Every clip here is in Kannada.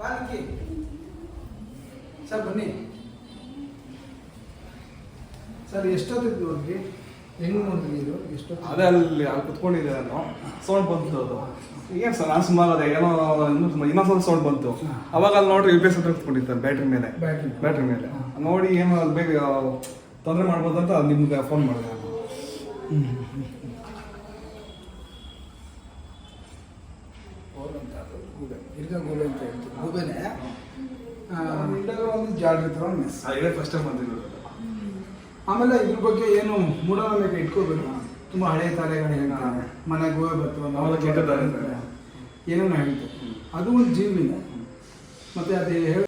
ಬಾಲಕಿ ಸರ್ ಬನ್ನಿ. ಸರ್ ಎಷ್ಟೊತ್ತಿಗೆ ನೋಡ್ರಿ? ಹೆಂಗ್ ನೋಡ್ರಿ ಇದು? ಎಷ್ಟೊತ್ತು ಅದೇ ಅಲ್ಲಿ ಅಲ್ಲಿ ಕುತ್ಕೊಂಡಿದ್ದೆ ನಾನು. ಸೌಂಡ್ ಬಂತು ಅದು. ಏನು ಸರ್ ನಾನು ಸುಮಾರು ಅದೇ ಏನೋ ಇನ್ನೊಂದು ಇನ್ನೊಂದ್ಸಲ ಸೌಂಡ್ ಬಂತು. ಅವಾಗ ಅಲ್ಲಿ ನೋಡ್ರಿ ಯು ಪಿ ಎಸ್ ಹತ್ರ ಕುತ್ಕೊಂಡಿದ್ದೆ ಬ್ಯಾಟ್ರಿ ಮೇಲೆ. Battery. ಬ್ಯಾಟ್ರಿ ಮೇಲೆ. ನೋಡಿ ಏನು ಬೇಗ ತೊಂದರೆ ಮಾಡ್ಬೋದು ಅಂತ ನಿಮ್ಗೆ ಫೋನ್ ಮಾಡಿದೆ ನಾನು ಗೋಲ್ ಅಂತ ಅದು ಗೂಬೆ ಇರ್ಗ ಗೂಬೆ ಅಂತ ಹೇಳ್ತೀವಿ. ಗೂಬೆನೆ ಒಂದು ಜಾಡ್ರಿ ಥರ ಮಿಸ್ ಇದೇ ಫಸ್ಟ್ ಟೈಮ್ ಬಂದಿರೋದು. ಆಮೇಲೆ ಇದ್ರ ಬಗ್ಗೆ ಏನು ಮೂಢನಂಬಿಕೆ ಇಟ್ಕೋಬೇಕು ತುಂಬ ಹಳೆ ತಾರೆಗಳು ಹೇಳ್ತಾರೆ ಮನೆ ಹೋಗಿ ಬರ್ತೀವಿ ನಾವು ಹೌದು, ಕೆಟ್ಟದ್ದಾರೆ. ಏನೇನೋ ಹೇಳ್ತಾರೆ. ಅದು ಒಂದು ಜೀವಿನ. ಮತ್ತೆ ಅದು ಹೇಳ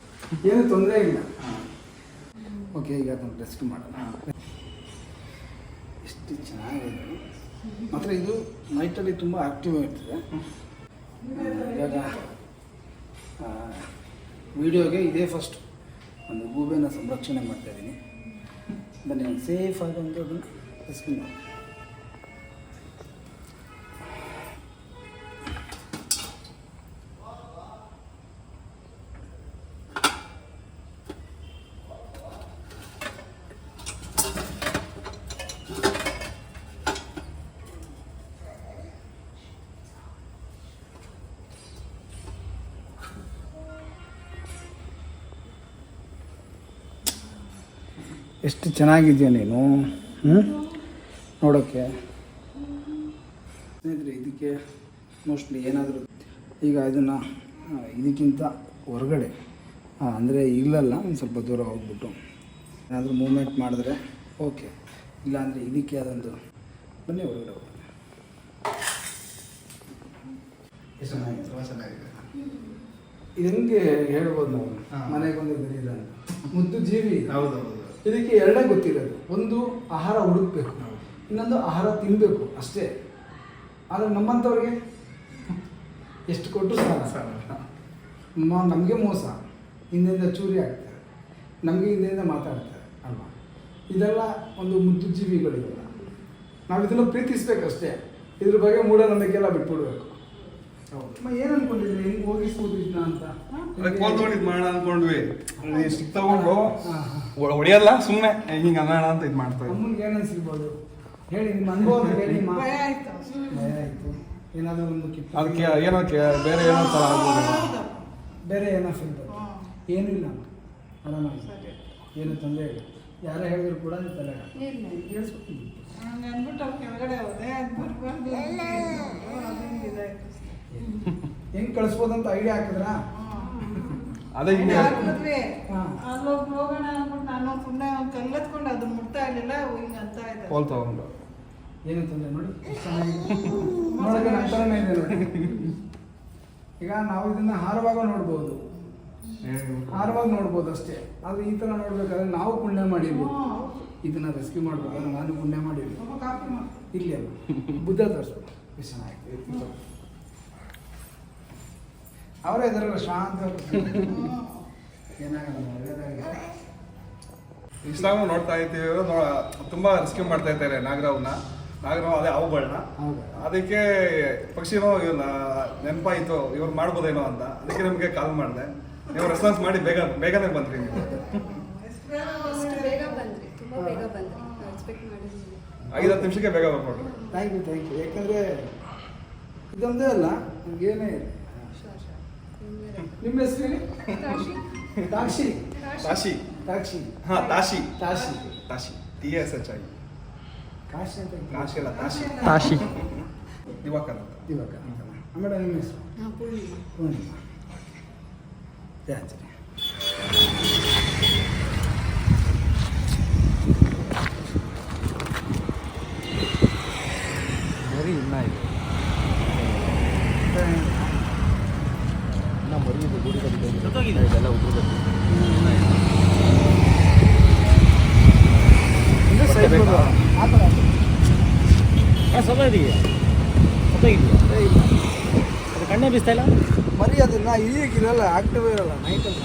ಏನು ತೊಂದರೆ ಇಲ್ಲ. ಓಕೆ ಈಗ ಅದನ್ನು ರೆಸ್ಟ್ ಮಾಡೋಣ. ಎಷ್ಟು ಚೆನ್ನಾಗಿದೆ. ಮಾತ್ರ ಇದು ನೈಟಲ್ಲಿ ತುಂಬ ಆಕ್ಟಿವ್ ಆಗಿರ್ತದೆ ಇವಾಗ ವಿಡಿಯೋಗೆ ಇದೇ ಫಸ್ಟ್ ಒಂದು ಗೂಬೆನ ಸಂರಕ್ಷಣೆ ಮಾಡ್ತಾ ಇದ್ದೀನಿ. ಬನ್ನಿ, ಒಂದು ಸೇಫ್ ಆಗಿ ಒಂದು ಅದನ್ನು ಎಷ್ಟು ಚೆನ್ನಾಗಿದೆಯಾ ನೀನು? ಹ್ಞೂ ನೋಡೋಕ್ಕೆ ಸ್ನೇಹಿತರೆ ಇದಕ್ಕೆ ಮೋಸ್ಟ್ಲಿ ಏನಾದರೂ ಈಗ ಇದನ್ನು ಇದಕ್ಕಿಂತ ಹೊರಗಡೆ ಅಂದರೆ ಇಲ್ಲಲ್ಲ ಒಂದು ಸ್ವಲ್ಪ ದೂರ ಹೋಗ್ಬಿಟ್ಟು. ಏನಾದರೂ ಮೂಮೆಂಟ್ ಮಾಡಿದ್ರೆ ಓಕೆ ಇಲ್ಲಾಂದರೆ ಇದಕ್ಕೆ ಅದೊಂದು ಬನ್ನಿ ಹೊರಗಡೆ ಹೋಗಿ ಎಷ್ಟು ಚೆನ್ನಾಗಿದೆ ತುಂಬ ಚೆನ್ನಾಗಿದೆ. ಇದು ಹೆಂಗೆ ಹೇಳ್ಬೋದು ನಾವು. ಮನೆಗೆ ಬಂದು. ಮುದ್ದು ಜೀವಿ. ಇದು. ಇದಕ್ಕೆ ಎರಡೇ ಗೊತ್ತಿರೋದು. ಒಂದು ಆಹಾರ ಹುಡುಕ್ಬೇಕು ಇನ್ನೊಂದು ಆಹಾರ ತಿನ್ನಬೇಕು ಅಷ್ಟೇ. ಆದರೆ ನಮ್ಮಂಥವ್ರಿಗೆ ಎಷ್ಟು ಕೊಟ್ಟರು ಸಾಲ. ನಮಗೆ ಮೋಸ. ಹಿಂದೆಯಿಂದ ಚೂರಿ ಆಗ್ತಾರೆ ನಮಗೆ ಹಿಂದೆಯಿಂದ ಮಾತಾಡ್ತಾರೆ ಅಲ್ವಾ? ಇದೆಲ್ಲ ಒಂದು ಮುದ್ದು ನಾವು ಇದನ್ನು ಪ್ರೀತಿಸ್ಬೇಕಷ್ಟೇ. ಇದ್ರ ಬಗ್ಗೆ ಮೂಢನಂಬಿಕೆಲ್ಲ ಬಿಟ್ಬಿಡ್ಬೇಕು. ಏನು ಅನ್ಕೊಂಡಿದ್ದೀನಿ ಹೆಂಗೆ ಹೋಗಿಸ್ಬೋದು ಇದನ್ನ ಅಂತ. ಕೋಲ್ ತಗೊಂಡು ಇದು ಮಾಡೋಣ ಅನ್ಕೊಂಡ್ವಿ. ಸ್ಟಿಕ್ ತಗೊಂಡು ಹೊಡಿಯಲ್ಲ ಸುಮ್ಮನೆ ಹಿಂಗೆ ಅನ್ನೋಣ ಅಂತ ಇದು ಮಾಡ್ತಾ ಅಮ್ಮನಿಗೆ ಏನು ಅನ್ಸಿರ್ಬೋದು? ಹೇಳಿ ನಿಮ್ಮ ಅನುಭವ ಹೇಳಿ ಮಾ ಭಯ ಆಯ್ತು. ಭಯ ಆಯಿತು. ಏನಾದರೂ ಒಂದು ಕಿಪ್ ಅದಕ್ಕೆ ಏನೋ ಕೆ- ಬೇರೆ ಏನೋ ಥರ ಆಗ್ಬೋದು. ಬೇರೆ ಏನೋ ಫೀಲ್ ಏನು ಇಲ್ಲ. ಆರಾಮಾಗಿ. ಏನು ತೊಂದರೆ ಇಲ್ಲ. ಯಾರೇ ಹೇಳಿದ್ರು ಕೂಡ ನೀವು ತಲೆ. ಕೇಳಿಸ್ಕೊತೀನಿ ಹಂಗ್ ಅಂದ್ಬಿಟ್ಟು ಅವ್ರು ಕೆಳಗಡೆ ಹೋದೆ ಅದು ಬರ್ಬಾರ್ದು ಹೆಂಗೆ ಕಳಿಸ್ಬೋದಂತ ಐಡಿಯಾ ಹಾಕಿದ್ರಾ? ಅದೇ ಹಾಕಿದ್ವಿ. ಅಲ್ಲೋಗಿ ಹೋಗೋಣ ಅಂದ್ಬಿಟ್ಟು ನಾನು ಸುಮ್ಮನೆ ಒಂದು ಕಲ್ಲತ್ಕೊಂಡು ಅದನ್ನ ಮುಟ್ತಾ ಇರಲಿಲ್ಲ ಹಿಂಗೆ ಅಂತ ಇದ್ದೆ ಕೋಲ್ ತಗೊಂಡು. ಏನು ತೊಂದರೆ ನೋಡಿ? ನೋಡೋಕೆ ನಮ್ಮ ಥರನೇ ಇದೆ ನೋಡಿ. ಈಗ ನಾವು ಇದನ್ನ ಹಾರವಾಗ ನೋಡ್ಬೋದು. ಹಾರವಾಗಿ ನೋಡ್ಬೋದು ಅಷ್ಟೇ. ಆದ್ರೆ ಈ ಥರ ನೋಡ್ಬೇಕಾದ್ರೆ ನಾವು ಪುಣ್ಯ ಮಾಡಿದ್ವಿ. ಇದನ್ನ ರೆಸ್ಕ್ಯೂ ಮಾಡ್ಬೇಕಾದ್ರೆ ನಾನು ಪುಣ್ಯ ಮಾಡಿದ್ವಿ ಇಲ್ಲಿ ಅಲ್ಲ. ಬುದ್ಧ ತೋರಿಸ್ಬೇಕು ಚೆನ್ನಾಗಿ ಅವರೇ ಇದ್ರಲ್ಲ ಶಾಂತ. ಇನ್ಸ್ಟಾಗ್ರಾಮ್ ನೋಡ್ತಾ ಇದ್ದೀವಿ ನೋ- ತುಂಬಾ ರಿಸ್ಕ್ ಮಾಡ್ತಾ ಇದ್ದಾರೆ ನಾಗರಾವ್ನ. ನಾಗರಾವ್ ಅದೇ ಅವುಗಳನ್ನ? ಅದಕ್ಕೆ ಪಕ್ಷಿನೋ ಇವನ್ನ ನೆನಪಾಯಿತು ಇವ್ರು ಮಾಡ್ಬೋದೇನೋ ಅಂತ. ಅದಕ್ಕೆ ನಿಮಗೆ ಕಾಲ್ ಮಾಡಿದೆ. ನೀವು ರೆಸ್ಪಾನ್ಸ್ ಮಾಡಿ ಬೇಗ ಬೇಗನೆ ಬಂದ್ರಿ ನೀವು. ಬೇಗ ಬಂದ್ರಿ ತುಂಬ ಬೇಗ ಬಂದ್ರಿ ಎಕ್ಸ್ಪೆಕ್ಟ್ ಮಾಡಿದ್ವಿ ಐದು ಹತ್ತು ನಿಮಿಷಕ್ಕೆ ಬೇಗ ಬರ್ಬೋದು ಥ್ಯಾಂಕ್ ಯು ಥ್ಯಾಂಕ್ ಯು ಯಾಕಂದರೆ ಇದೊಂದೇ ಅಲ್ಲ ನಮಗೇನೇ ನಿಮ್ಮ ಹೆಸರು ಹೇಳಿ? ತಾಕ್ಷಿ ದಾಕ್ಷಿ ತಾಕ್ಷಿ ಹಾ ತಾಶಿ. ತಾಶಿ. Tashi. T S H I. Kashi ಅಂತ ಕಾಶಿ ಅಲ್ಲ ತಾಶಿ. ತಾಶಿ. ದಿವಾಕರ್ ಅಂತ. ಇವಾಗ ಆಮೇಲೆ ನಿಮ್ಮ ಹೆಸರು? ಹಾಂ ಪೂರ್ಣಿಮಾ. ಪೂರ್ಣಿಮಾ. ಜಯ ಆಂಜನೇಯ. ಬರೀ ಇನ್ನ ಇದೆ ಇದು ಗುಡಿ ಕಟ್ಟಿದೆ ಇದೆಲ್ಲ ಸೈಡ್ ಬೇಕಾ? ಆ ಥರ. ಸತ್ತೋಗಿದೆಯಾ ಇಲ್ಲ. ಅದು ಕಣ್ಣೇ ಬೀಸ್ತಾ ಇಲ್ಲ? ಮರಿ ಅದನ್ನ ಈಗಿರಲ್ಲ ಆಕ್ಟಿವ್ ಇರಲ್ಲ ನೈಟಲ್ಲಿ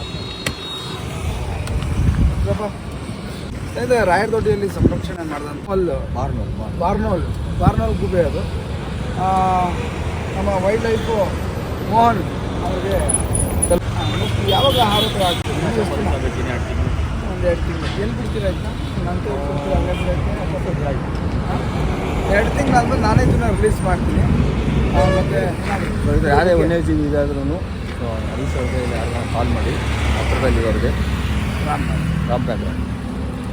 ಇದು ರಾಯರದೊಡ್ಡಿಯಲ್ಲಿ ಸಂರಕ್ಷಣೆ ಮಾಡಿದಂತ ಅಲ್ಲು ಬಾರ್ನೋಲ್ ಬಾರ್ನೋಲ್. ಬಾರ್ನೋಲ್ ಗುಬೆ ಅದು. ಆ, ನಮ್ಮ ವೈಲ್ಡ್ ಲೈಫು ಮೋಹನ್ ಅವ್ರಿಗೆ ಯಾವಾಗ ಆಹಾರ ಹತ್ರ ಆಗ್ತದೆ ದಿನ? ಒಂದು ಎರಡು ತಿಂಗಳು ಎಲ್ಲಿ ಬಿಡ್ತೀರಾ ಆಯ್ತಾ? ಕೊಡ್ತೀರಾ ಎರಡು ತಿಂಗಳು ಆದ್ಮೇಲೆ ನಾನೇ ಇದನ್ನ ರಿಲೀಸ್ ಮಾಡ್ತೀನಿ. ಮತ್ತೆ ಯಾರೇ ವನ್ಯಜೀವಿ ಇದಾದ್ರೂ ಸೊ ಹರೀಶ್ ಅವ್ರಿಗೆ ಇಲ್ಲ ಯಾರಿಗಾನ ಕಾಲ್ ಮಾಡಿ ಹತ್ರದಲ್ಲಿರೋರಿಗೆ. ರಾಮ್ ರಾಮ್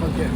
ಓಕೆ